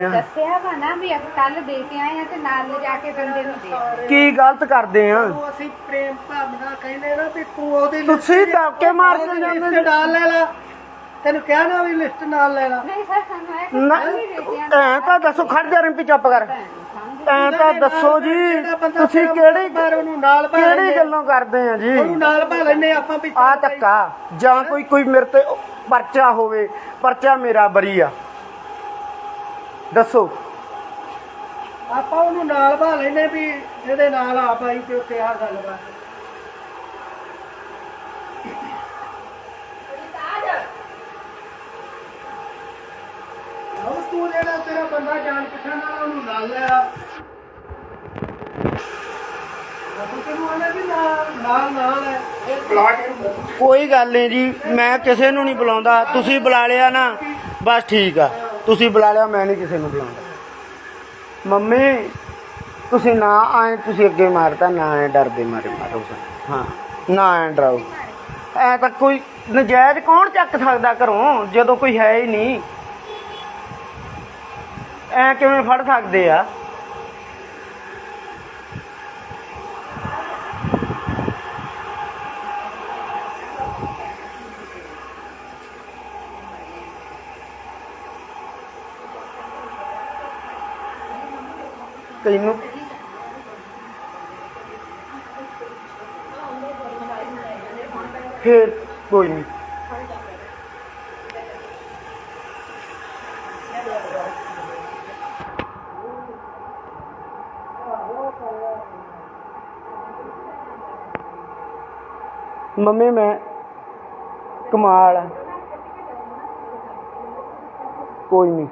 ਦੱਸਿਆ ਵਾ ਨਾ ਵੀ ਅਸੀਂ ਕੱਲ ਦੇ ਕੇ ਆਏ ਆ ਤੇ ਨਾਲ ਲਿਜਾ ਕੇ ਬੰਦੇ ਨੂੰ ਦੇ ਆਏ। ਕੀ ਗਲਤ ਕਰਦੇ ਆ? ਉਹ ਅਸੀਂ ਪ੍ਰੇਮ ਭਾਵਨਾ ਕਹਿੰਦੇ ਨਾ ਵੀ ਤੂੰ ਉਹਦੀ ਤੁਸੀਂ ਧੱਕੇ ਮਾਰ ਕੇ ਜਾਂਦੇ ਲਿਸਟ ਨਾਲ ਲੈ ਲਾ। ਤੈਨੂੰ ਕਿਹਾ ਨਾ ਵੀ ਲਿਸਟ ਨਾਲ ਲੈ ਲਾ। ਨਹੀਂ ਸਰ ਸਾਨੂੰ ਇਹ ਨਾ ਕੱਲ ਹੀ ਦੇ ਕੇ ਆਏ ਐ ਤਾਂ ਦੱਸੋ ਖੜ ਜਾ ਰਿੰਪੀ ਚੁੱਪ ਕਰ। ਐ ਤਾਂ ਦੱਸੋ ਜੀ ਤੁਸੀਂ ਕਿਹੜੀ ਉਹਨੂੰ ਨਾਲ ਭਾ ਕਿਹੜੀ ਲੈਂਦੇ ਗੱਲੋਂ ਕਰਦੇ ਆ ਜੀ? ਉਹਨੂੰ ਨਾਲ ਭਾ ਲੈਨੇ ਆਪਾਂ ਵੀ ਆ ਧੱਕਾ। ਜਾਂ ਕੋਈ ਕੋਈ ਮੇਰੇ ਤੇ ਪਰਚਾ ਹੋਵੇ ਪਰਚਾ ਮੇਰਾ ਬਰੀ ਆ। ਦੱਸੋ। ਆਪਾਂ ਉਹਨੂੰ ਨਾਲ ਭਾ ਲੈਨੇ ਵੀ ਇਹਦੇ ਨਾਲ ਆ ਭਾਈ ਤੇ ਉੱਤੇ ਆ ਗੱਲ ਬਾਤ ਉਹ ਤੂੰ ਜਿਹੜਾ ਤੇਰਾ ਬੰਦਾ ਜਾਣ ਪਛਾਣ ਵਾਲਾ ਉਹਨੂੰ ਨਾਲ ਲੈ ਆ। ਉਹ ਤੈਨੂੰ ਆਣਾ ਵੀ ਨਾਲ ਨਾਲ ਨਾਲ ਹੈ। ਇਹ ਕੋਈ ਗੱਲ ਨਹੀਂ ਜੀ ਮੈਂ ਕਿਸੇ ਨੂੰ ਨਹੀਂ ਬੁਲਾਉਂਦਾ। ਤੁਸੀਂ ਬੁਲਾ ਲਿਆ ਨਾ ਬਸ ਠੀਕ ਆ। ਤੁਸੀਂ ਬੁਲਾ ਲਿਆ ਮੈਂ ਨਹੀਂ ਕਿਸੇ ਨੂੰ ਬੁਲਾਉਂਦਾ। ਮੰਮੀ ਤੁਸੀਂ ਨਾ ਆਏ ਤੁਸੀਂ ਅੱਗੇ ਮਾਰਤਾ ਨਾ ਆਏ ਡਰਦੇ ਮਾਰੇ ਮਾਰੋ। ਹਾਂ। ਨਾ ਆਏ ਡਰਾਓ। ਐ ਤਾਂ ਕੋਈ ਨਜਾਇਜ਼ ਕੌਣ ਚੱਕ ਸਕਦਾ ਘਰੋਂ ਜਦੋਂ ਕੋਈ ਹੈ ਹੀ ਨਹੀਂ? ਐ ਕਿਵੇਂ ਫੜ ਸਕਦੇ ਆ? ਤੈਨੂੰ ਫੇਰ ਕੋਈ ਨਹੀਂ ਮੰਮੀ ਮੈਂ ਕਮਾਲ ਆ। ਕੋਈ ਨਹੀਂ